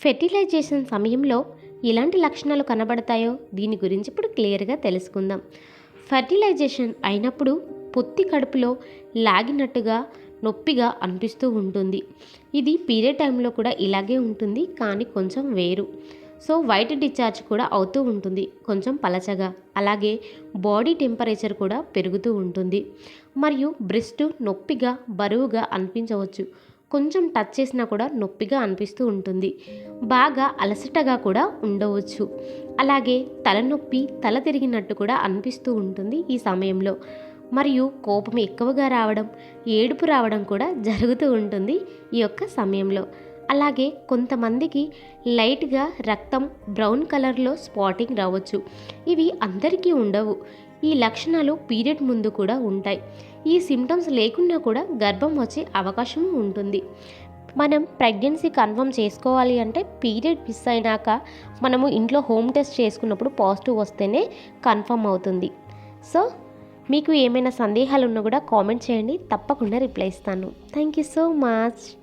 Fertilisation సమయంలో ఎలాంటి లక్షణాలు కనబడతాయో దీని గురించి ఇప్పుడు క్లియర్గా తెలుసుకుందాం. ఫెర్టిలైజేషన్ అయినప్పుడు పొత్తి కడుపులో లాగినట్టుగా నొప్పిగా అనిపిస్తూ ఉంటుంది. ఇది పీరియడ్ టైంలో కూడా ఇలాగే ఉంటుంది కానీ కొంచెం వేరు. సో వైట్ డిశ్చార్జ్ కూడా అవుతూ ఉంటుంది కొంచెం పలచగా. అలాగే బాడీ టెంపరేచర్ కూడా పెరుగుతూ ఉంటుంది. మరియు బ్రెస్ట్ నొప్పిగా బరువుగా అనిపించవచ్చు. కొంచెం టచ్ చేసినా కూడా నొప్పిగా అనిపిస్తూ ఉంటుంది. బాగా అలసటగా కూడా ఉండవచ్చు. అలాగే తలనొప్పి తల తిరిగినట్టు కూడా అనిపిస్తూ ఉంటుంది ఈ సమయంలో. మరియు కోపం ఎక్కువగా రావడం ఏడుపు రావడం కూడా జరుగుతూ ఉంటుంది ఈ యొక్క సమయంలో. అలాగే కొంతమందికి లైట్గా రక్తం బ్రౌన్ కలర్లో స్పాటింగ్ రావచ్చు. ఇవి అందరికీ ఉండవు. ఈ లక్షణాలు పీరియడ్ ముందు కూడా ఉంటాయి. ఈ సిమ్టమ్స్ లేకున్నా కూడా గర్భం వచ్చే అవకాశం ఉంటుంది. మనం ప్రెగ్నెన్సీ కన్ఫర్మ్ చేసుకోవాలి అంటే పీరియడ్ మిస్ అయినాక మనము ఇంట్లో హోమ్ టెస్ట్ చేసుకున్నప్పుడు పాజిటివ్ వస్తేనే కన్ఫర్మ్ అవుతుంది. సో మీకు ఏమైనా సందేహాలు ఉన్నా కూడా కామెంట్ చేయండి. తప్పకుండా రిప్లై ఇస్తాను. Thank you so much